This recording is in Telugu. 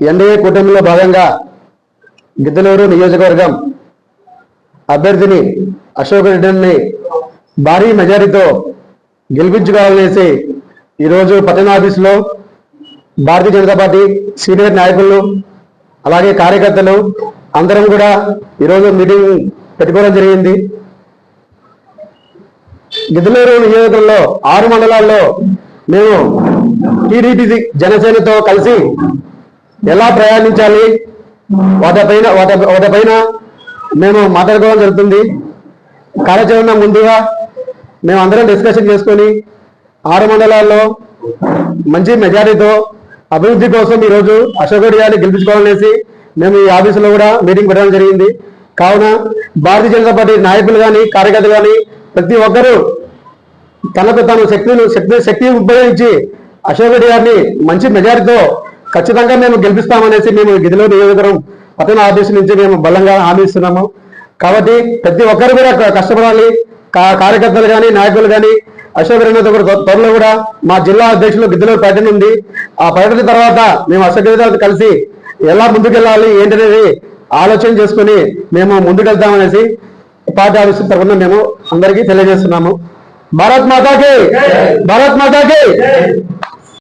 ఎన్డీఏ కూటమిలో భాగంగా గిద్దలూరు నియోజకవర్గం అభ్యర్థిని అశోక్ రెడ్డిని భారీ మెజారిటీతో గెలిపించుకోవాలనేసి ఈరోజు పట్టణ ఆఫీసులో భారతీయ జనతా పార్టీ సీనియర్ నాయకులు అలాగే కార్యకర్తలు అందరం కూడా ఈరోజు మీటింగ్ పెట్టుకోవడం జరిగింది. గిద్దలూరు నియోజకవర్గంలో ఆరు మండలాల్లో మేము టీడీపీ జనసేనతో కలిసి ఎలా ప్రయాణించాలి? వాటిపైన వాటి వాటిపైన మేము మాట్లాడుకోవడం జరుగుతుంది. కార్యాచరణ ముందుగా మేము అందరం డిస్కషన్ చేసుకొని ఆరు మండలాల్లో మంచి మెజారిటీతో అభివృద్ధి కోసం ఈరోజు అశోక్ గారిని గెలిపించుకోవాలనేసి మేము ఈ ఆఫీసులో కూడా మీటింగ్ పెట్టడం జరిగింది. కావున భారతీయ జనతా పార్టీ నాయకులు కానీ కార్యకర్తలు కానీ ప్రతి ఒక్కరూ తనకు తాను శక్తిని శక్తి శక్తి ఉపయోగించి అశోక్ గారిని మంచి మెజారిటీతో ఖచ్చితంగా మేము గెలిపిస్తామనేసి మేము గిదిలో నియోజకవర్గం పట్టణ ఆఫీసు నుంచి మేము బలంగా హామీ ఇస్తున్నాము. కాబట్టి ప్రతి ఒక్కరు కూడా కష్టపడాలి. కార్యకర్తలు కానీ నాయకులు కానీ అశోక్ కూడా త్వ- త్వరలో కూడా మా జిల్లా అధ్యక్షులు గిద్దలో పర్యటన ఉంది. ఆ పర్యటన తర్వాత మేము అశోక్ రెడ్డితో కలిసి ఎలా ముందుకెళ్ళాలి ఏంటనేది ఆలోచన చేసుకుని మేము ముందుకెళ్తామనేసి పార్టీ ఆఫీసు తరఫున మేము అందరికీ తెలియజేస్తున్నాము. భారత్ మాతాకి! భారత్ మాతాకి!